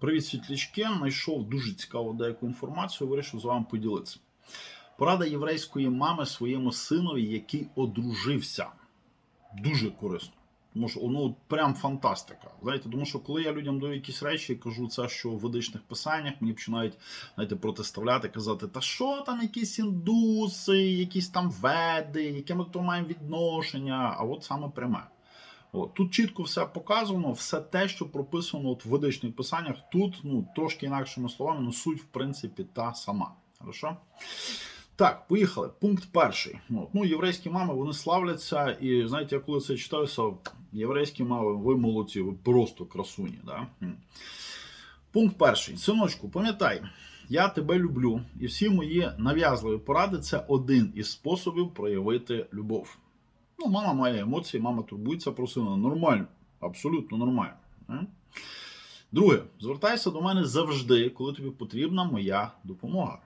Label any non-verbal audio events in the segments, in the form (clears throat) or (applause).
Привіт, світлячки. Знайшов дуже цікаву деяку інформацію, вирішив з вами поділитися. Порада єврейської мами своєму синові, який одружився. Дуже корисно. Тому що ну, прям фантастика. Знаєте, тому що коли я людям даю якісь речі і кажу це, що в ведичних писаннях мені починають знаєте, протиставляти, казати, та що там якісь індуси, якісь там веди, яке ми до того маємо відношення, а от саме пряме. От, тут чітко все показано, все те, що прописано от в ведичних писаннях, тут ну, трошки інакшими словами, ну суть, в принципі, та сама. Хорошо? Так, поїхали. Пункт перший. От, ну, єврейські мами вони славляться, і знаєте, я коли це читаюся, єврейські мами, ви молодці, ви просто красуні. Да? Пункт перший. Синочку, пам'ятай, я тебе люблю, і всі мої нав'язливі поради це один із способів проявити любов. Ну, мама має емоції, мама турбується про сина. Нормально, абсолютно нормально. Друге, звертайся до мене завжди, коли тобі потрібна моя допомога.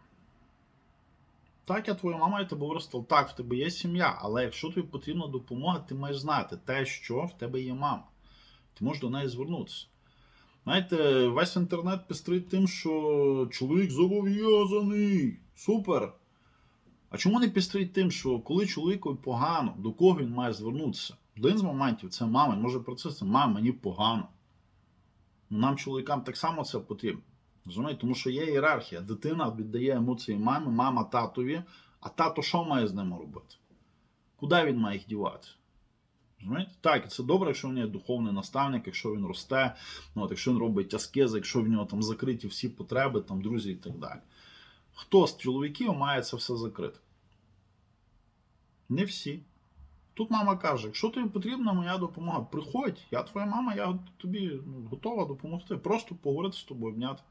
Так, я твоя мама, я тебе виростила. Так, в тебе є сім'я, але якщо тобі потрібна допомога, ти маєш знати те, що в тебе є мама. Ти можеш до неї звернутися. Знаєте, весь інтернет пестрить тим, що чоловік зобов'язаний. Супер. А чому не пестрить тим, що коли чоловікові погано, до кого він має звернутися? Один з моментів це мама, може про це сказати, мама, мені погано. Ну, Нам, чоловікам, так само це потрібно. Розумієте? Тому що є ієрархія. Дитина віддає емоції мамі, мама татові, а тато що має з ними робити? Куди він має їх дівати? Розумієте? Так, і це добре, якщо в нього є духовний наставник, якщо він росте, ну, от, якщо він робить аскези, якщо в нього там закриті всі потреби, там, друзі і так далі. Хто з чоловіків має це все закрити? Не всі. Тут мама каже: якщо тобі потрібна моя допомога, приходь, я твоя мама, я тобі ну, готова допомогти. Просто поговорити з тобою, обняти.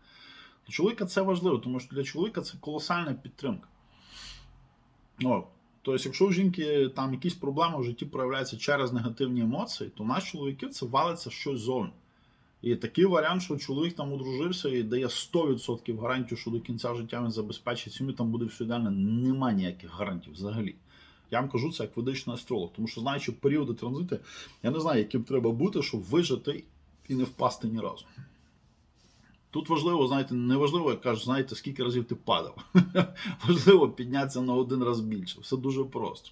Для чоловіка це важливо, тому що для чоловіка це колосальна підтримка. О, тобто, якщо у жінки там якісь проблеми в житті проявляються через негативні емоції, то наш чоловіків це валиться щось зовні. І такий варіант, що чоловік там одружився і дає 100% гарантію, що до кінця життя він забезпечить сім'ю, там буде все ідеально, немає ніяких гарантій взагалі. Я вам кажу це як ведичний астролог, тому що знаючи періоди транзиту, я не знаю, яким треба бути, щоб вижити і не впасти ні разу. Тут важливо, знаєте, не важливо, як кажуть, знаєте, скільки разів ти падав. (laughs) важливо піднятися на один раз більше. Все дуже просто.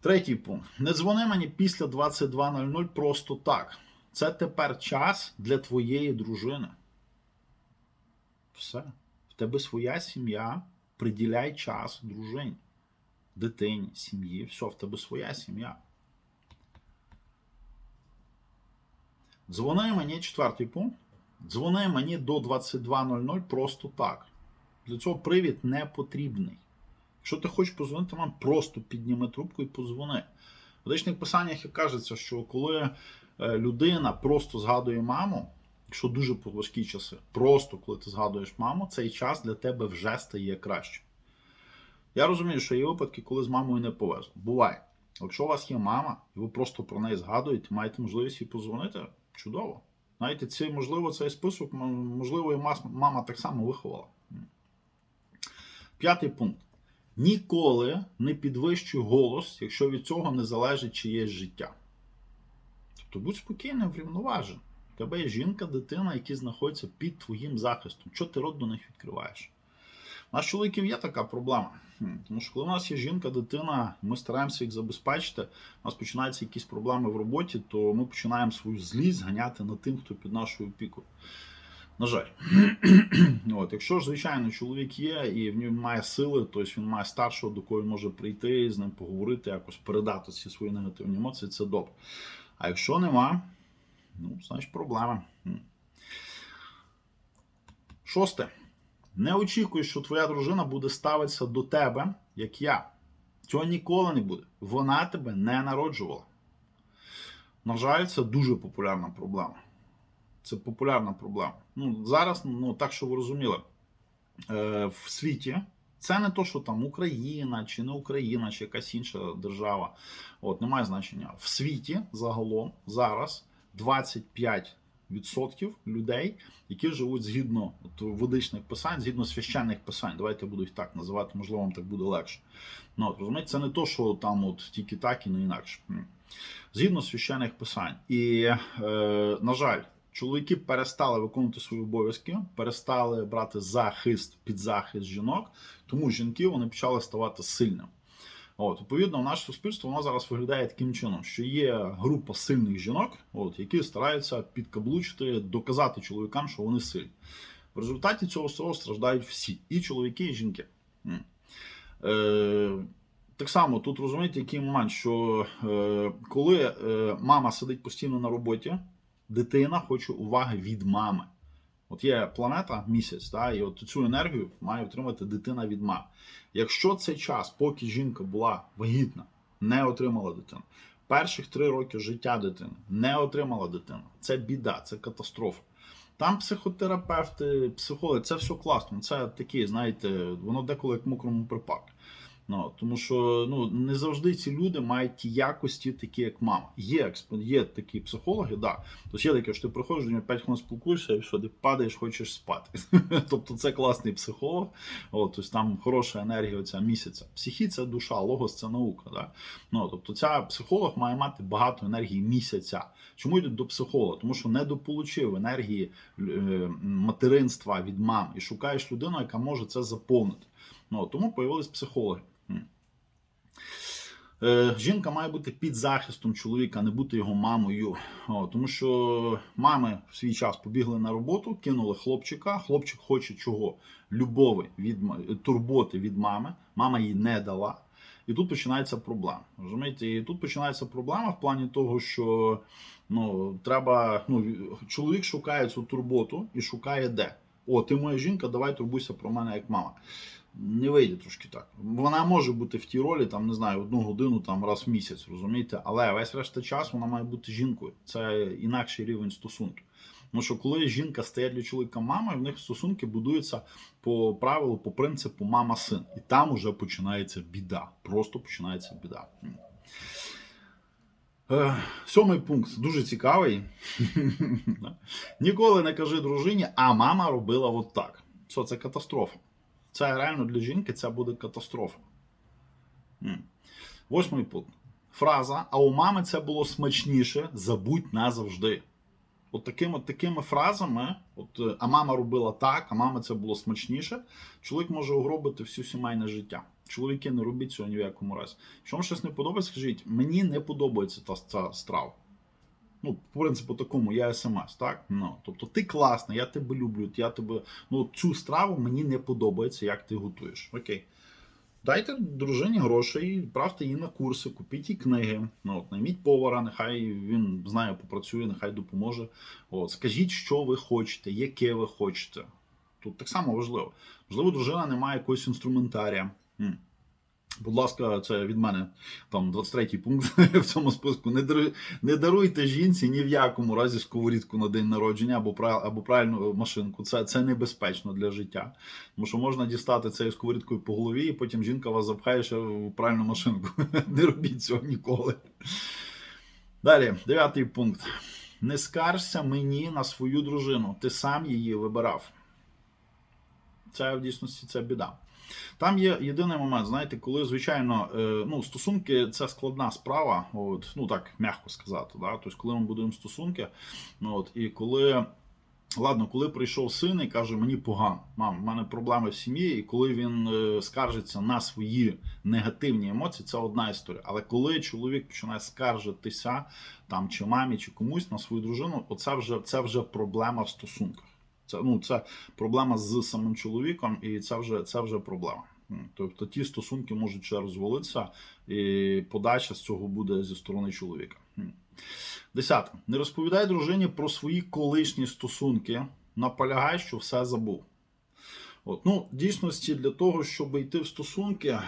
Третій пункт. Не дзвони мені після 22.00 просто так. Це тепер час для твоєї дружини. Все. В тебе своя сім'я. Приділяй час дружині, дитині, сім'ї. Все, в тебе своя сім'я. Дзвони мені четвертий пункт. Дзвони мені до 22.00 просто так. Для цього привід не потрібний. Якщо ти хочеш позвонити вам, просто підніми трубку і подзвони. В ведичних писаннях кажеться, що коли людина просто згадує маму, якщо дуже важкі часи, просто коли ти згадуєш маму, цей час для тебе вже стає краще. Я розумію, що є випадки, коли з мамою не повезло. Буває. Якщо у вас є мама, і ви просто про неї згадуєте, маєте можливість їй позвонити, чудово. Знаєте, це, можливо, цей список, можливо, і мама так само виховала. П'ятий пункт. Ніколи не підвищуй голос, якщо від цього не залежить чиєсь життя. Тобто будь спокійним, врівноважен. У тебе є жінка, дитина, які знаходяться під твоїм захистом. Чого ти рот до них відкриваєш? У нас чоловіків є така проблема. Тому що коли у нас є жінка, дитина, ми стараємося їх забезпечити, у нас починаються якісь проблеми в роботі, то ми починаємо свою злість ганяти над тим, хто під нашою опікою. На жаль, (clears throat) От, якщо ж, звичайно, чоловік є і в ньому має сили, то він має старшого, до кого він може прийти, з ним поговорити, якось передати ці свої негативні емоції, це добре. А якщо нема, ну, значить проблема. Шосте. Не очікуй, що твоя дружина буде ставитися до тебе, як я. Цього ніколи не буде. Вона тебе не народжувала. На жаль, це дуже популярна проблема. Це популярна проблема. Ну, Зараз, ну так що ви розуміли, е, в світі це не то, що там Україна, чи не Україна, чи якась інша держава. От, Немає значення. В світі загалом зараз 25 відсотків людей, які живуть згідно от, ведичних писань, згідно священних писань. Давайте буду їх так називати, можливо, вам так буде легше. Ну, от, розумієте, Це не то, що там от тільки так і не інакше. Згідно священних писань. І, е, на жаль, чоловіки перестали виконувати свої обов'язки, перестали брати захист під захист жінок, тому жінки вони почали ставати сильними. От, відповідно, наше суспільство воно зараз виглядає таким чином, що є група сильних жінок, от, які стараються підкаблучити, доказати чоловікам, що вони сильні. В результаті цього всього страждають всі, і чоловіки, і жінки. Е, так само тут розумієте, який момент, що е, коли е, мама сидить постійно на роботі, дитина хоче уваги від мами. От є планета місяць, да, і от цю енергію має отримати дитина від мами. Якщо цей час, поки жінка була вагітна, не отримала дитину, перших три роки життя дитини не отримала дитину, це біда, це катастрофа. Там психотерапевти, психологи, це все класно. Це такі, знаєте, воно деколи як мокрому припарку. Ну, тому що ну, не завжди ці люди мають ті якості, такі як мама. Є є такі психологи, да. Тобто є таке, що ти приходиш до нього 5 хвилин спілкуєшся, і що ти падаєш, хочеш спати. (laughs) тобто це класний психолог, От, тобто там хороша енергія оця місяця. Психі це душа, логос це наука. Да? Ну, тобто ця психолог має мати багато енергії місяця. Чому йдуть до психолога? Тому що недополучив енергії е, материнства від мам і шукаєш людину, яка може це заповнити. Ну, тому появились психологи. Е, Жінка має бути під захистом чоловіка, не бути його мамою. О, тому що мами в свій час побігли на роботу, кинули хлопчика. Хлопчик хоче чого? Любові від турботи від мами. Мама їй не дала. І тут починається проблема. Розумієте? І тут починається проблема в плані того, що ну, треба, ну, чоловік шукає цю турботу і шукає де. О, ти моя жінка, давай турбуйся про мене як мама. Не вийде трошки так. Вона може бути в тій ролі, там, не знаю, одну годину там, раз в місяць, розумієте? Але весь решта часу вона має бути жінкою. Це інакший рівень стосунків. Тому що коли жінка стає для чоловіка мамою, в них стосунки будуються по правилу, по принципу мама-син. І там уже починається біда. Просто починається біда. Е, Сьомий пункт дуже цікавий. (laughs) Ніколи не кажи дружині, а мама робила от так. Що це катастрофа. Це реально для жінки це буде катастрофа. Восьмий пункт. Фраза, а у мами це було смачніше, забудь назавжди. От такими, такими фразами, от, е, а мама робила так, а мама це було смачніше. Чоловік може угробити всю сімейне життя. Чоловіки, не робіть цього ні в якому разі. Якщо вам щось не подобається, скажіть, мені не подобається та, ця страва. Ну, по принципу такому, я смс, так? Ну, тобто ти класний, я тебе люблю, я тебе. Ну, цю страву мені не подобається, як ти готуєш. Окей. Дайте дружині грошей, відправте її на курси, купіть їй книги. Ну, от, найміть повара, нехай він знає, попрацює, нехай допоможе. От, скажіть, що ви хочете, яке ви хочете. Тут так само важливо. Можливо, дружина не має якогось інструментарія. Будь ласка, це від мене там 23-й пункт (laughs) в цьому списку. Не даруй- не даруйте жінці ні в якому разі сковорідку на день народження або або правильну машинку. Це, це небезпечно для життя. Тому що можна дістати цією сковорідкою по голові, і потім жінка вас запхає ще в правильну машинку. (laughs) Не робіть цього ніколи. Далі, дев'ятий пункт. Не скаржся мені на свою дружину. Ти сам її вибирав. Це в дійсності це біда. Там є єдиний момент, знаєте, коли, звичайно, е, ну, стосунки це складна справа, от, ну так, м'яко сказати. Да? Тобто, коли ми будуємо стосунки, ну, от, і коли. Ладно, коли прийшов син і каже, мені погано, мам, в мене проблеми в сім'ї, і коли він е, скаржиться на свої негативні емоції, це одна історія. Але коли чоловік починає скаржитися там чи мамі, чи комусь на свою дружину, оце вже це вже проблема в стосунках. Це ну це проблема з самим чоловіком, і це вже це вже проблема. Тобто ті стосунки можуть ще розвалитися, і подача з цього буде зі сторони чоловіка. Десяте. Не розповідай дружині про свої колишні стосунки. Наполягай, що все забув. От, ну, в дійсності, для того, щоб йти в стосунки, е,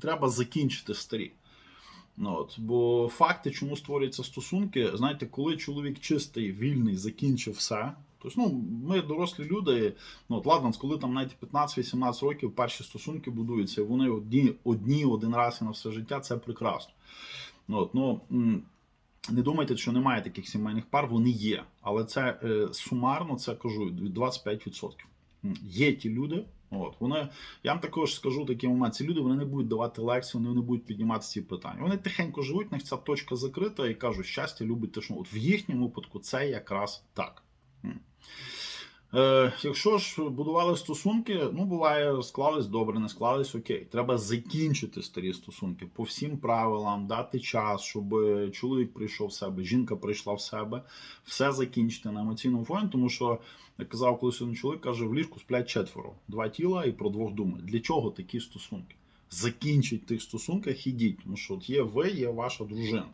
треба закінчити старі. От, бо факти, чому створюються стосунки, знаєте, коли чоловік чистий, вільний, закінчив все. Тобто, ну, ми дорослі люди, ну от ладно, коли там навіть 15-18 років перші стосунки будуються, вони одні, одні один раз і на все життя, це прекрасно. Ну, от, ну, не думайте, що немає таких сімейних пар, вони є. Але це е, сумарно, це кажу, від 25%. Є ті люди, От вони, я вам також скажу такий момент. Ці люди вони не будуть давати лекції, вони не будуть піднімати ці питання. Вони тихенько живуть, в них ця точка закрита і кажуть, щастя любить що от в їхньому випадку це якраз так. Е, якщо ж будували стосунки, ну буває, склались добре, не склались окей. Треба закінчити старі стосунки по всім правилам, дати час, щоб чоловік прийшов в себе, жінка прийшла в себе, все закінчити на емоційному фоні, тому що, як казав колись один чоловік, каже, в ліжку сплять четверо, два тіла і про двох думають. Для чого такі стосунки? Закінчіть в тих стосунках, ідіть, тому що от є ви, є ваша дружина.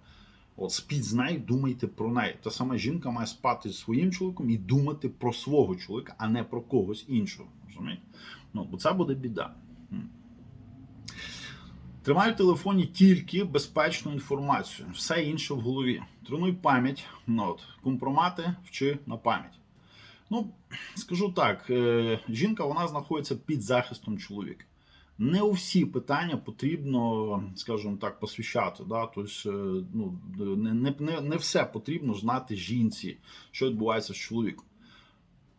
От спіть з нею, думайте про неї. Та сама жінка має спати зі своїм чоловіком і думати про свого чоловіка, а не про когось іншого. Розумієте? Ну, бо це буде біда. Тримай в телефоні тільки безпечну інформацію, все інше в голові. Тренуй пам'ять, ну, от, компромати вчи на пам'ять. Ну, скажу так, е, жінка вона знаходиться під захистом чоловіка. Не у всі питання потрібно, скажімо так, посвящати. Да? Тобто, ну, не, не, не, все потрібно знати жінці, що відбувається з чоловіком.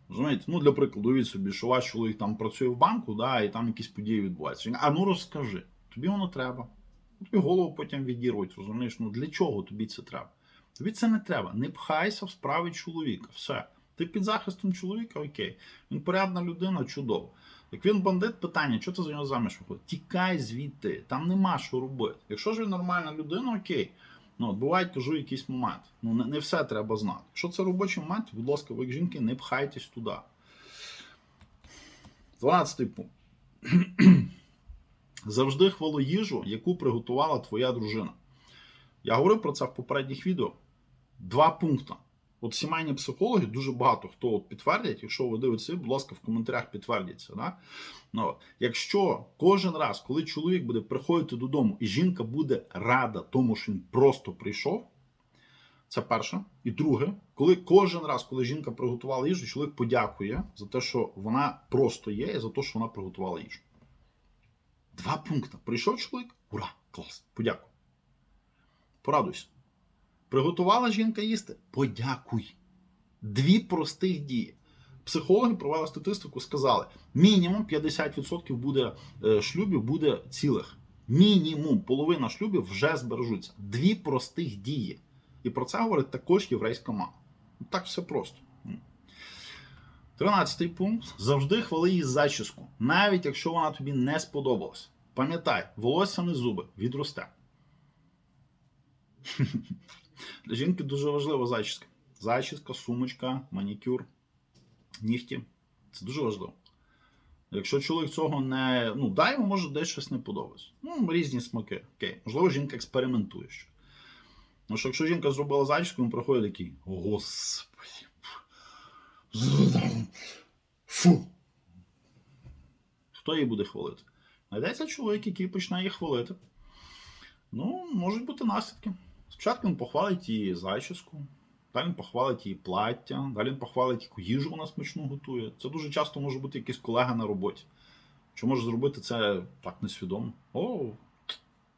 Розумієте? Ну, для прикладу, уявіть собі, що ваш чоловік там працює в банку, да, і там якісь події відбуваються. А ну розкажи, тобі воно треба. Тобі голову потім відірвуть, розумієш? Ну для чого тобі це треба? Тобі це не треба. Не пхайся в справи чоловіка. Все. Ти під захистом чоловіка, окей. Він порядна людина, чудово. Як він бандит, питання, що ти за нього заміж виходить? Тікай звідти, там нема що робити. Якщо ж він нормальна людина, окей. Ну, от бувають, кажу, якийсь момент. Ну, не, не все треба знати. Якщо це робочий момент, будь ласка, ви як жінки, не пхайтесь туди. 12 пункт. (clears throat) Завжди хвали їжу, яку приготувала твоя дружина. Я говорив про це в попередніх відео. Два пункти. От сімейні психологи дуже багато хто от підтвердять, якщо ви дивитеся, будь ласка, в коментарях підтвердіться. Да? Ну, якщо кожен раз, коли чоловік буде приходити додому, і жінка буде рада тому, що він просто прийшов, це перше. І друге, коли кожен раз, коли жінка приготувала їжу, чоловік подякує за те, що вона просто є, і за те, що вона приготувала їжу. Два пункти. Прийшов чоловік, ура, клас, подякуй. Порадуйся. Приготувала жінка їсти? Подякуй. Дві простих дії. Психологи провели статистику, сказали, мінімум 50% буде е, шлюбів буде цілих. Мінімум половина шлюбів вже збережуться. Дві простих дії. І про це говорить також єврейська мама. Так все просто. Тринадцятий пункт. Завжди хвали її зачіску, навіть якщо вона тобі не сподобалась. Пам'ятай, волосся не зуби відросте. Для жінки дуже важлива зачіска. Зачіска, сумочка, манікюр, нігті. Це дуже важливо. Якщо чоловік цього не. Ну, дай йому може десь щось не подобається. Ну, різні смаки. Окей. Можливо, жінка експериментує щось. Ну, що якщо жінка зробила зачіску, він приходить такий. О, Господи. Фу. Хто її буде хвалити? Знайдеться чоловік, який почне її хвалити. Ну, можуть бути наслідки. Спочатку він похвалить її зачіску, далі він похвалить її плаття, далі він похвалить, яку їжу вона смачну готує. Це дуже часто може бути якийсь колега на роботі. Що може зробити це так несвідомо? О,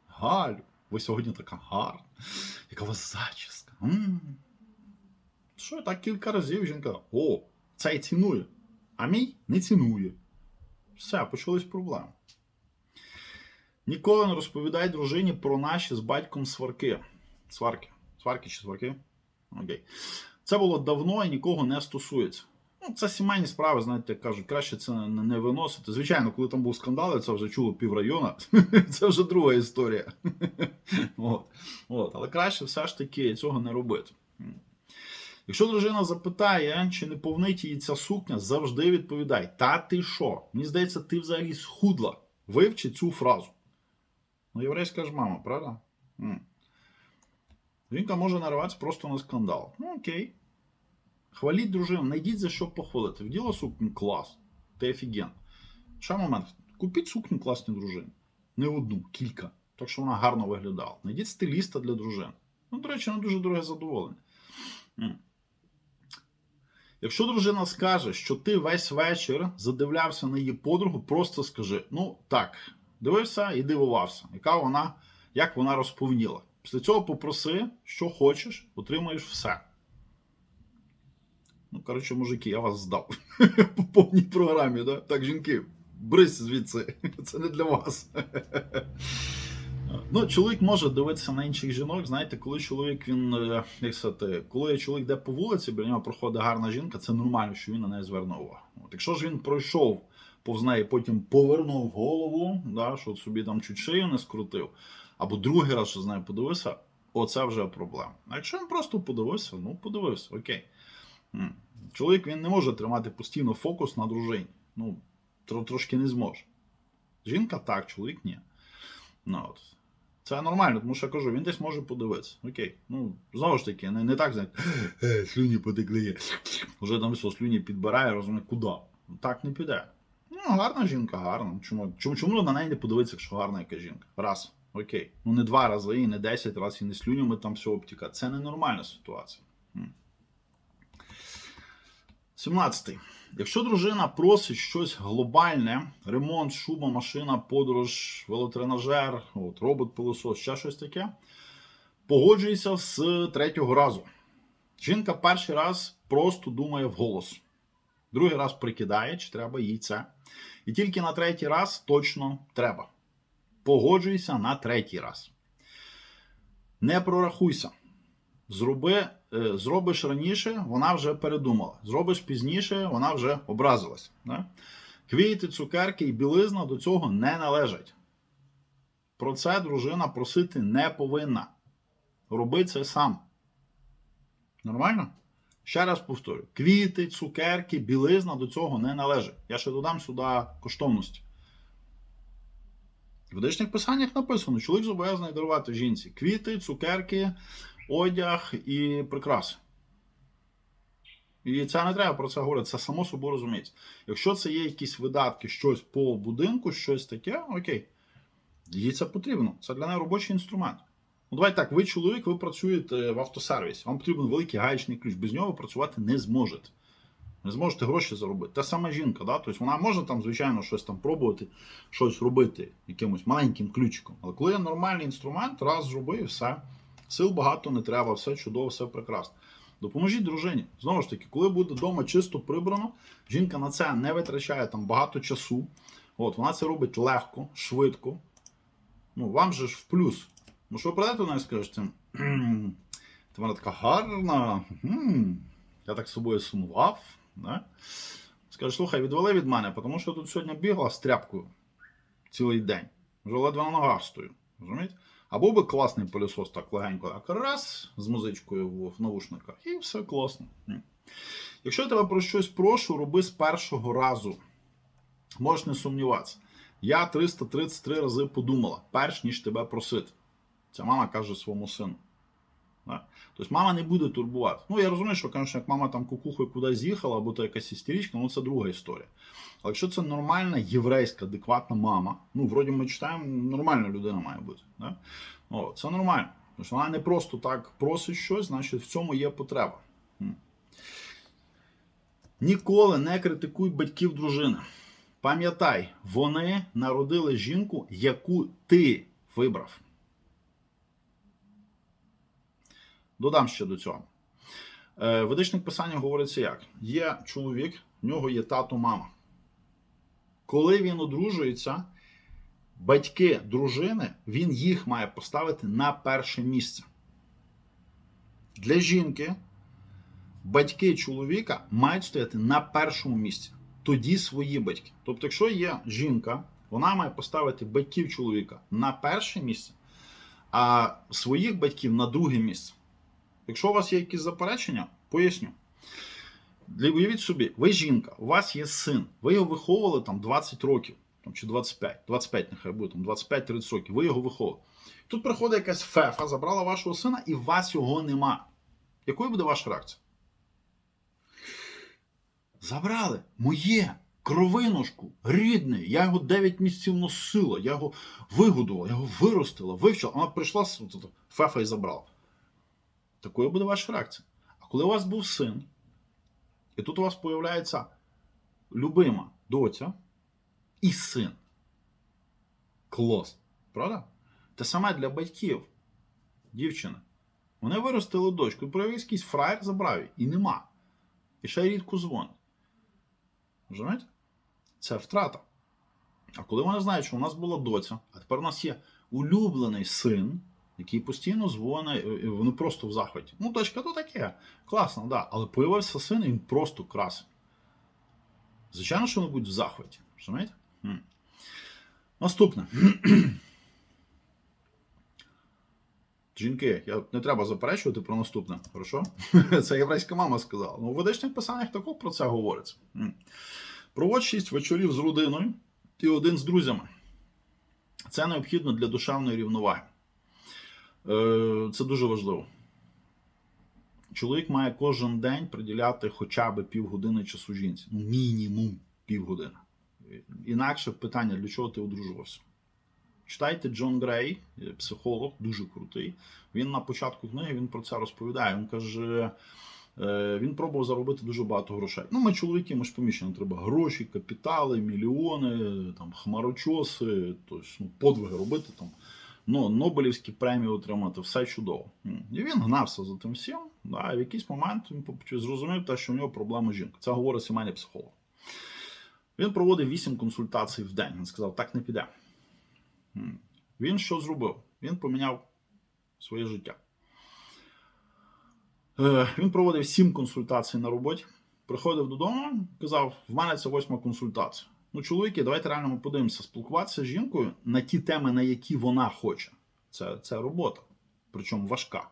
Галю, ви сьогодні така гарна. Яка у вас зачіска? Що так кілька разів жінка? О, цей цінує, а мій не цінує. Все, почались проблеми. Ніколи не розповідай дружині про наші з батьком сварки. Сварки. Сварки чи сварки? Окей. Це було давно і нікого не стосується. Ну, це сімейні справи, знаєте, кажуть, краще це не, виносити. Звичайно, коли там був скандал, і це вже чуло піврайона, (laughs) це вже друга історія. (laughs) От. От. Але краще все ж таки цього не робити. Якщо дружина запитає, чи не повнить її ця сукня, завжди відповідай: Та ти що? Мені здається, ти взагалі схудла. Вивчи цю фразу. Ну, єврейська ж мама, правда? М. Жінка може нариватися просто на скандал. Ну, окей. Хваліть дружину, знайдіть за що похвалити. Вділа сукню клас. Ти офіген. Ще момент. Купіть сукню класній дружині. Не одну, кілька. Так що вона гарно виглядала. Знайдіть стиліста для дружини. Ну, до речі, не дуже дороге задоволення. Якщо дружина скаже, що ти весь вечір задивлявся на її подругу, просто скажи: ну так, дивився і дивувався, яка вона, як вона розповніла. Після цього попроси, що хочеш, отримаєш все. Ну, коротше, мужики, я вас здав (laughs) по повній програмі, да? Так, жінки, брись звідси, (laughs) це не для вас. (laughs) Ну, чоловік може дивитися на інших жінок. Знаєте, коли чоловік він е, як сказати, коли чоловік йде по вулиці, біля нього проходить гарна жінка, це нормально, що він на неї зверне увагу. От, якщо ж він пройшов повз неї, потім повернув голову, да, що собі там чуть шию не скрутив, або другий раз що з нею подивився, оце вже проблема. А якщо він просто подивився, ну подивився, окей. Чоловік він не може тримати постійно фокус на дружині. Ну, трошки не зможе. Жінка так, чоловік ні. Ну, от. Це нормально, тому що я кажу, він десь може подивитися. Окей. Ну, знову ж таки, не, не так, знаєте, «Е, слюні потекли. Вже там все, слюні підбирає, розуміє, куди. Так не піде. Ну, гарна жінка, гарна. Чому, чому, чому на неї не подивитися, якщо гарна яка жінка? Раз. Окей. Ну не два рази, і не десять разів, і не слюнями там все обтікає. Це ненормальна ситуація. М. 17. Якщо дружина просить щось глобальне, ремонт, шуба, машина, подорож, велотренажер, от, робот-пилосос, ще щось таке, погоджується з третього разу. Жінка перший раз просто думає вголос. Другий раз прикидає, чи треба їй це. І тільки на третій раз точно треба. Погоджуйся на третій раз. Не прорахуйся. Зроби, е, зробиш раніше, вона вже передумала. Зробиш пізніше, вона вже образилась. Да? Квіти, цукерки і білизна до цього не належать. Про це дружина просити не повинна. Роби це сам. Нормально? Ще раз повторю: квіти, цукерки, білизна до цього не належать. Я ще додам сюди коштовності. В ведичних писаннях написано, чоловік зобов'язаний дарувати жінці квіти, цукерки, одяг і прикраси. І це не треба про це говорити, це само собою розуміється. Якщо це є якісь видатки, щось по будинку, щось таке, окей. Їй це потрібно. Це для неї робочий інструмент. Ну, давайте так, ви чоловік, ви працюєте в автосервісі. Вам потрібен великий гаячний ключ. Без нього працювати не зможете. Не зможете гроші заробити. Та сама жінка, да? тобто вона може там, звичайно, щось там пробувати, щось робити якимось маленьким ключиком. Але коли є нормальний інструмент, раз зробив, все. Сил багато не треба, все чудово, все прекрасно. Допоможіть дружині. Знову ж таки, коли буде вдома чисто прибрано, жінка на це не витрачає там багато часу. От, вона це робить легко, швидко. Ну, вам же ж в плюс. Ну, що ви прийдете і скажете, (clears throat) ти вона така гарна, кхм, я так з собою сумував. Да? Скаже, слухай, відвали від мене, тому що тут сьогодні бігла з тряпкою цілий день. Вже ледве на ногах стою. Розумієте? А був би класний пилосос так легенько, так раз з музичкою в навушниках, і все класно. Ні. Якщо я тебе про щось прошу, роби з першого разу. Можеш не сумніватися. Я 333 рази подумала, перш ніж тебе просити. Це мама каже своєму сину. Да? Тобто мама не буде турбувати. Ну, я розумію, що, звісно, як мама там кукухою кудись з'їхала, або то якась істеричка, ну це друга історія. Але якщо це нормальна єврейська, адекватна мама, ну, вроді ми читаємо, нормальна людина має бути. Да? О, це нормально. Тобто вона не просто так просить щось, значить в цьому є потреба. Ніколи не критикуй батьків дружини. Пам'ятай, вони народили жінку, яку ти вибрав. Додам ще до цього. Е, В ведичних писаннях говориться як: є чоловік, в нього є тато, мама. Коли він одружується, батьки дружини, він їх має поставити на перше місце. Для жінки батьки чоловіка мають стояти на першому місці. Тоді свої батьки. Тобто, якщо є жінка, вона має поставити батьків чоловіка на перше місце, а своїх батьків на друге місце. Якщо у вас є якісь заперечення, поясню. Уявіть собі, ви жінка, у вас є син, ви його виховували там 20 років, там, чи 25, 25 нехай буде, там 25-30 років, ви його виховували. Тут приходить якась фефа, забрала вашого сина, і вас його нема. Якою буде ваша реакція? Забрали моє кровинушку, рідне. Я його 9 місяців носила, я його вигодувала, я його виростила, вивчила. Вона прийшла фефа і забрала. Такою буде ваша реакція. А коли у вас був син, і тут у вас появляється любима доця і син. Клас. Правда? Те саме для батьків, дівчини. Вони виростили дочку, і проявився якийсь фраєр забрав її. І нема. І ще рідко дзвонить. Розумієте? Це втрата. А коли вони знають, що у нас була доця, а тепер у нас є улюблений син, який постійно дзвонить, е, вони просто в захваті. Ну, дочка, то таке. Класно, да. Але появився син, і він просто красень. Звичайно, що вони будуть в захваті. Розумієте? М. Наступне. (clears throat) Жінки, я не треба заперечувати про наступне, хорошо? (laughs) Це єврейська мама сказала. Ну, в ведичних писаннях також про це говориться. Проводь шість вечорів з родиною і один з друзями. Це необхідно для душевної рівноваги. Е, Це дуже важливо. Чоловік має кожен день приділяти хоча б півгодини часу жінці. Ну, мінімум півгодини. Інакше питання, для чого ти одружувався? Читайте Джон Грей, психолог, дуже крутий. Він на початку книги він про це розповідає. Він каже, е, він пробував заробити дуже багато грошей. Ну, ми чоловіки, ми ж поміщені, треба гроші, капітали, мільйони, там, хмарочоси, тобто, ну, подвиги робити там. Ну, Нобелівські премії отримати, все чудово. І він гнався за тим всім. Да, в якийсь момент він зрозумів, те, що у нього проблема жінка. Це говорить сімейний психолог. Він проводив 8 консультацій в день. Він сказав, так не піде. Він що зробив? Він поміняв своє життя. Е, Він проводив 7 консультацій на роботі. Приходив додому, казав: в мене це восьма консультація. Ну, чоловіки, давайте реально подивимося, спілкуватися з жінкою на ті теми, на які вона хоче. Це, це робота. Причому важка.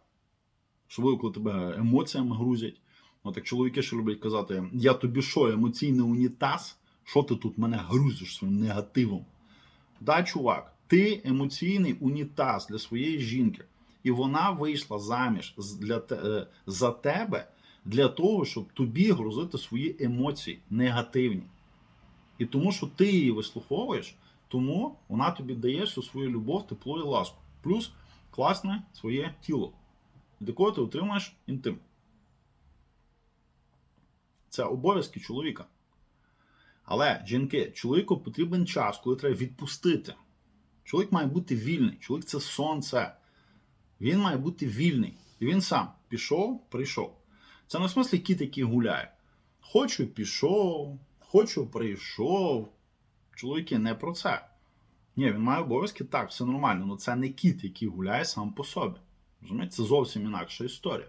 Особливо, коли тебе емоціями грузять. От як чоловіки ще люблять казати: я тобі що, емоційний унітаз? Що ти тут мене грузиш своїм негативом? Да, чувак, ти емоційний унітаз для своєї жінки. І вона вийшла заміж для, е, за тебе для того, щоб тобі грузити свої емоції негативні. І тому, що ти її вислуховуєш, тому вона тобі дає всю свою любов, тепло і ласку. Плюс класне своє тіло, від якого ти отримаєш інтим. Це обов'язки чоловіка. Але, жінки, чоловіку потрібен час, коли треба відпустити. Чоловік має бути вільний. Чоловік це сонце. Він має бути вільний. І він сам пішов, прийшов. Це не в смислі кіт, який гуляє. Хочу пішов, хочу прийшов. Чоловіки не про це. Ні, він має обов'язки, так, все нормально, але це не кіт, який гуляє сам по собі. Розумієте? Це зовсім інакша історія.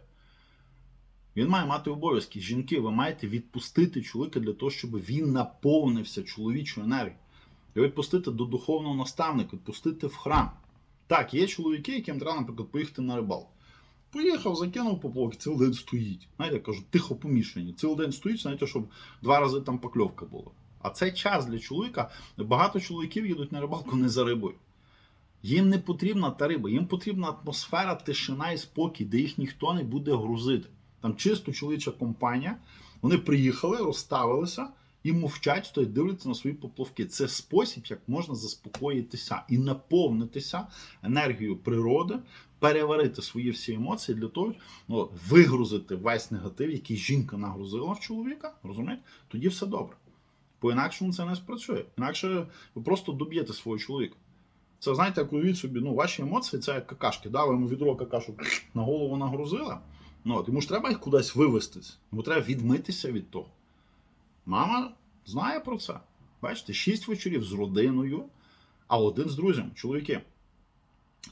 Він має мати обов'язки. Жінки, ви маєте відпустити чоловіка для того, щоб він наповнився чоловічою енергією. І відпустити до духовного наставника, відпустити в храм. Так, є чоловіки, яким треба, наприклад, поїхати на рибалку. Поїхав, закинув поплавки, цілий день стоїть. Знаєте, я кажу, тихо помішані. Цілий день стоїть, знаєте, щоб два рази там покльовка була. А цей час для чоловіка, багато чоловіків їдуть на рибалку не за рибою. Їм не потрібна та риба, їм потрібна атмосфера, тишина і спокій, де їх ніхто не буде грузити. Там чисто чоловіча компанія. Вони приїхали, розставилися і мовчать, стоять, дивляться на свої поплавки. Це спосіб, як можна заспокоїтися і наповнитися енергією природи, переварити свої всі емоції для того, ну, вигрузити весь негатив, який жінка нагрузила в чоловіка. Розумієте? Тоді все добре. По інакшому це не спрацює. Інакше ви просто доб'єте свого чоловіка. Це знаєте, як уявіть собі, ну, ваші емоції це як какашки. Да, ви йому відро какашок на голову нагрузили. Ну, йому ж треба їх кудись вивестись. Йому треба відмитися від того. Мама знає про це. Бачите, шість вечорів з родиною, а один з друзями, чоловіки.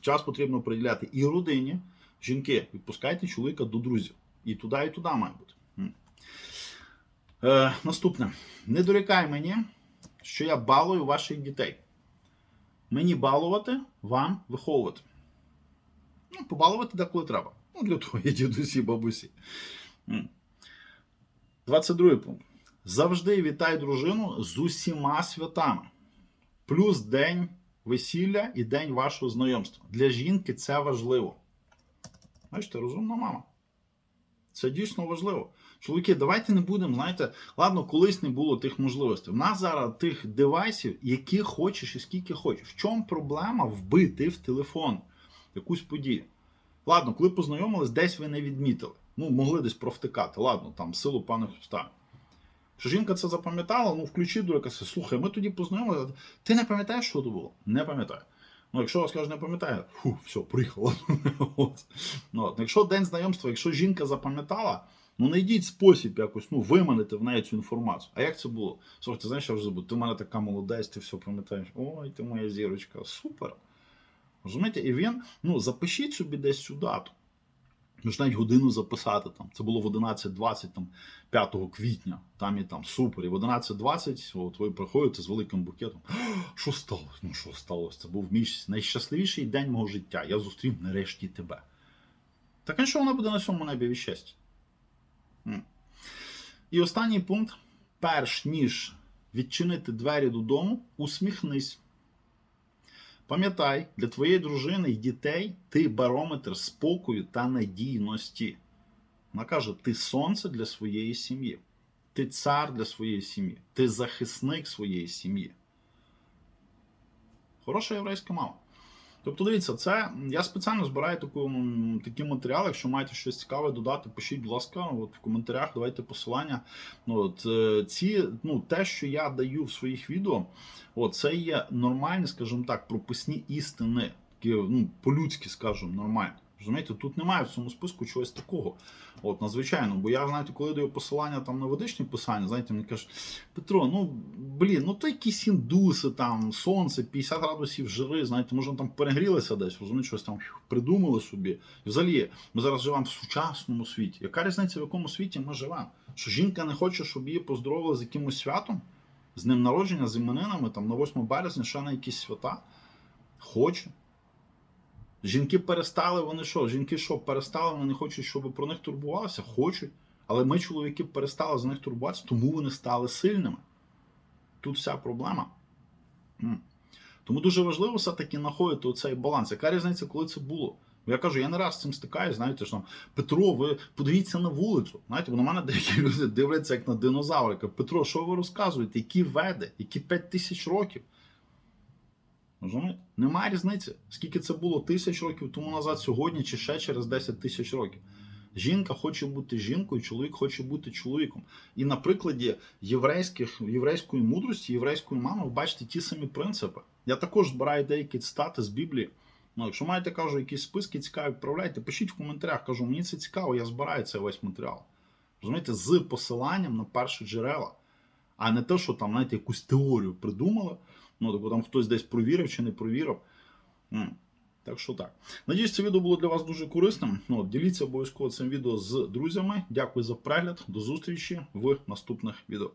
Час потрібно приділяти і родині. Жінки, відпускайте чоловіка до друзів. І туди, і туди має бути. Е, наступне. Не дорікай мені, що я балую ваших дітей. Мені балувати, вам виховувати. Ну, побалувати деколи треба. Ну, для того є дідусі, бабусі. 22 пункт. Завжди вітай дружину з усіма святами. Плюс день весілля і день вашого знайомства. Для жінки це важливо. Бачите, розумна мама. Це дійсно важливо. Чоловіки, давайте не будемо, знаєте, ладно, колись не було тих можливостей. В нас зараз тих девайсів, які хочеш і скільки хочеш. В чому проблема вбити в телефон якусь подію? Ладно, коли познайомились, десь ви не відмітили. Ну, могли десь провтикати. Ладно, там, силу певних обставин. Якщо жінка це запам'ятала, ну включи дурака, слухай, ми тоді познайомилися. Ти не пам'ятаєш, що то було? Не пам'ятаю. Ну, якщо скаже, не пам'ятає, фу, все, приїхала. (laughs) От. Ну, от. Якщо день знайомства, якщо жінка запам'ятала, Ну, знайдіть спосіб якось ну, виманити в неї цю інформацію. А як це було? Слухай, ти знаєш, я вже забув, ти в мене така молодець, ти все пам'ятаєш. Ой, ти моя зірочка, супер. Розумієте? І він, ну, запишіть собі десь цю дату. Можна навіть годину записати там. Це було в 11.20, там 5 квітня, там і там супер. І в 11.20 от ви приходите з великим букетом. Що сталося? Ну що сталося? Це був мій найщасливіший день мого життя. Я зустрів нарешті тебе. Так а що вона буде на цьому небі від? І останній пункт: перш ніж відчинити двері додому, усміхнись. Пам'ятай, для твоєї дружини і дітей ти барометр спокою та надійності. Вона каже: ти сонце для своєї сім'ї, ти цар для своєї сім'ї, ти захисник своєї сім'ї. Хороша єврейська мама. Тобто, дивіться, це я спеціально збираю таку, такі матеріали. Якщо маєте щось цікаве додати, пишіть, будь ласка, от в коментарях, давайте посилання. Ну, От, е, ці, ну, те, що я даю в своїх відео, от, це є нормальні, скажімо так, прописні істини. Такі, ну, по-людськи, скажімо, нормальні. Розумієте, тут немає в цьому списку чогось такого. От, надзвичайно. Бо я, знаєте, коли даю посилання там на ведичні писання, знаєте, мені кажуть, Петро, ну блін, ну то якісь індуси, там, сонце, 50 градусів жири, знаєте, може там перегрілися десь, розумієте, щось там придумали собі. І взагалі, ми зараз живемо в сучасному світі. Яка різниця, в якому світі ми живемо? Що жінка не хоче, щоб її поздоровили з якимось святом, з ним народження, з іменинами, там на 8 березня, ще на якісь свята? Хоче. Жінки перестали, вони що? Жінки що, перестали, вони хочуть, щоб про них турбувалися? Хочуть. Але ми, чоловіки, перестали за них турбуватися, тому вони стали сильними. Тут вся проблема. Тому дуже важливо все-таки знаходити оцей баланс. Яка різниця, коли це було? Я кажу, я не раз з цим стикаюсь, знаєте, що там, Петро, ви подивіться на вулицю. Знаєте, бо на мене деякі люди дивляться як на динозаврика. Петро, що ви розказуєте? Які веди, які 5 тисяч років? Розумієте? Немає різниці, скільки це було тисяч років тому назад, сьогодні чи ще через 10 тисяч років. Жінка хоче бути жінкою, чоловік хоче бути чоловіком. І на прикладі єврейських, єврейської мудрості, єврейської мами, ви бачите ті самі принципи. Я також збираю деякі цитати з Біблії. Ну, якщо маєте, кажу, якісь списки цікаві, відправляйте, пишіть в коментарях. Кажу, мені це цікаво, я збираю цей весь матеріал. Розумієте, з посиланням на перші джерела, а не те, що там, знаєте, якусь теорію придумали. Ну, тобто там хтось десь провірив чи не провірив. Так що так. Надіюсь, це відео було для вас дуже корисним. Ну, діліться обов'язково цим відео з друзями. Дякую за перегляд. До зустрічі в наступних відео.